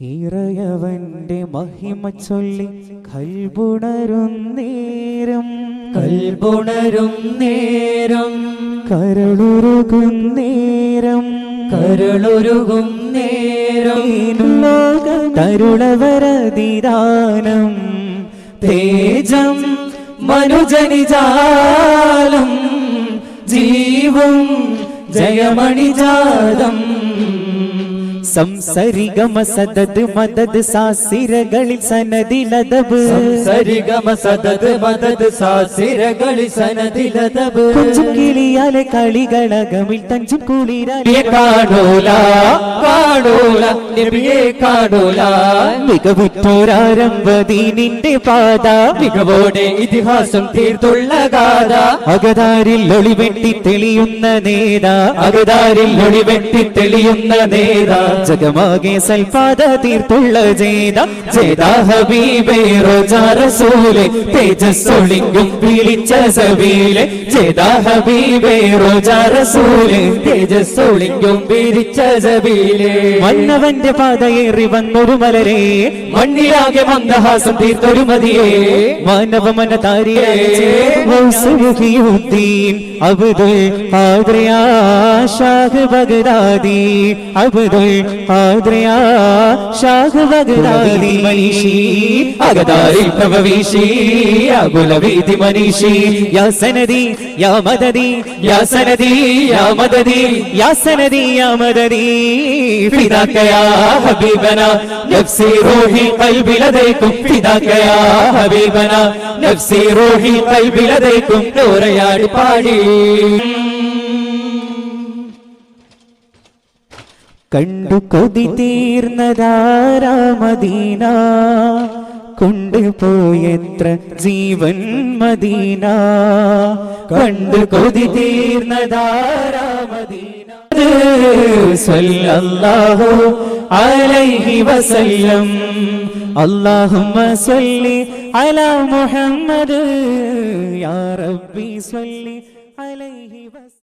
ഇറയവന്റെ മഹിമ ചൊല്ലി കൽബുണരുന്നേരം കൽപുണരും നേരം. കരളുരുകും നേരം. കരളുരുകും നേരം. തരുളവരതിദാനം തേജം മനുജനിജാലം. ജീവം ജയമണിജാതം. സംസരിഗമ സദത് മദത് സാസിരകളിൽ സനദിലതബ് സംസരിഗമ സദത് മദത് സാസിരകളി സനദിലതബ് കൊഞ്ചും കിളിയാലെ കളികളകമിൽ തഞ്ചും കുളിരാലെ കാണൂല കാണൂല നബിയെ കാണൂല. മികവുറ്റോരാരംഭദീനിന്റെ പാത. മികവോടെ ഇതിഹാസം തീർത്തുള്ള ഗാഥ. അകതാരിൽ ഒളിവെട്ടി തെളിയുന്ന നേതാ. അകതാരിൽ ഒളിവെട്ടി തെളിയുന്ന നേതാ. ജഗമാകെ സൽപാദ തീർത്തുള്ള ജേത. ജേതാ ഹബീബേ റോജാ റസൂലെ തേജസ്സൊളിങ്കും വിളിച്ച സബീലെ. ജേതാ ഹബീബേ തേജസ്സൊളിങ്കും വിരിച്ച സബീലെ. മന്നവന്റെ പാതയേറി വന്നൊരു മലരെ. മണ്ണിലാകെ മന്ദഹാസം തീർത്തൊരു മതിയെ. മാനവ മനതാരിയുദ്ദീൻ അബ്ദുൽ ഖാദ്രിയാ ഷാഹ് ബഗ്ദാദി. അബ്ദുൽ ആദ്രയാ ശാഖവഗദാരി മനീഷി അഗദാരി പ്രഭവീഷി യാ ഗുലവീതി മനീഷി. യാ സനദി യാ മദദി യാ സനദി യാ മദദി യാ സനദി യാ മദദി ഫിദാക യാ ഹബീബന നഫ്സി റൂഹി ഖൽബി ലദൈകും ഹബീബന നഫ്സി റൂഹി ഖൽബി ലദൈകും പാടി. കണ്ടു കൊതി തീർന്നതാരാമദീന കൊണ്ടുപോയെത്ര ജീവൻ മദീന കണ്ടു കൊതി തീർന്നതാരാമദീന സല്ലല്ലാഹു അലൈഹി വസല്ലം اللهم صل على محمد يا ربي صل عليه وسلم